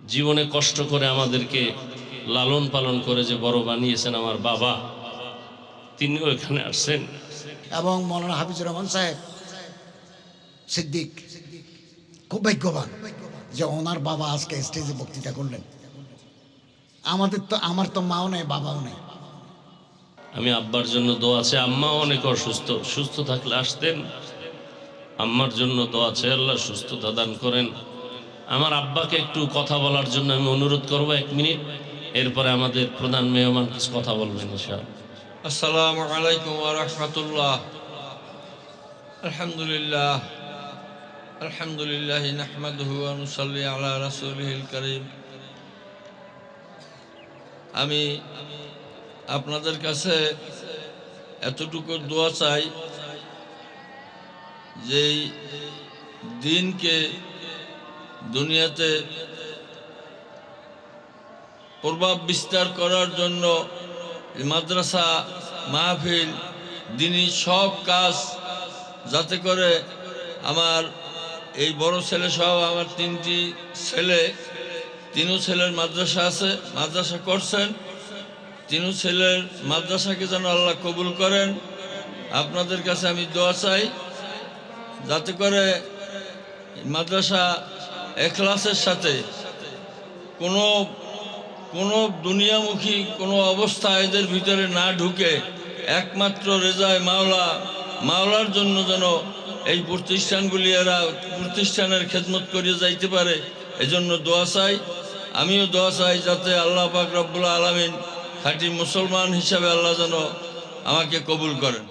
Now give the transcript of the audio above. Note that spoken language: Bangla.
জীবনে কষ্ট করে আমাদেরকে লালন পালন করে যে বড় বানিয়েছেন আমার বাবা তিনিও এখানে আসছেন। এবং মৌলানা হাফিজুর রহমান সাহেব সিদ্দিক খুব ভাগ্যবান যে ওনার বাবা আজকে স্টেজে বক্তৃতা করলেন। আমাদের তো আমার তো মাও নেই বাবাও নেই। আমি আব্বার জন্য দোয়া আছে আম্মা অনেক অসুস্থ সুস্থ থাকলে আসতেন। আম্মার জন্য দোয়া আছে আল্লাহ সুস্থতা দান করেন। আমার আব্বাকে একটু কথা বলার জন্য আমি অনুরোধ করব, এক মিনিট। এরপরে আমাদের প্রধান মেহমান কিছু কথা বলবেন, ইনশাআল্লাহ। আসসালামু আলাইকুম রাহমাতুল্লাহ। আলহামদুলিল্লাহ। আলহামদুলিল্লাহ নাহমাদুহু ওয়া নুসাল্লি আলা রাসূলিহিল কারীম। আমি আপনাদের কাছে এতটুকু দোয়া চাই, যেই দিনকে দুনিয়াতে প্রভাব বিস্তার করার জন্য মাদ্রাসা, মাহফিল দিনই সব কাজ যাতে করে আমার এই বড় ছেলে সহ আমার তিনটি ছেলে, তিনও ছেলের মাদ্রাসা আছে, মাদ্রাসা করছেন। তিনও ছেলের মাদ্রাসাকে যেন আল্লাহ কবুল করেন। আপনাদের কাছে আমি দোয়া চাই, যাতে করে মাদ্রাসা এখলাসের সাথে কোনো কোনো দুনিয়ামুখী কোনো অবস্থা এদের ভিতরে না ঢুকে একমাত্র রেজায় মাওলা, মাওলার জন্য যেন এই প্রতিষ্ঠানগুলি এরা প্রতিষ্ঠানের খেদমত করিয়ে যাইতে পারে, এজন্য দোয়া চাই। আমিও দোয়া চাই যাতে আল্লাহ পাক রব্বুল আলমিন খাঁটি মুসলমান হিসাবে আল্লাহ যেন আমাকে কবুল করেন।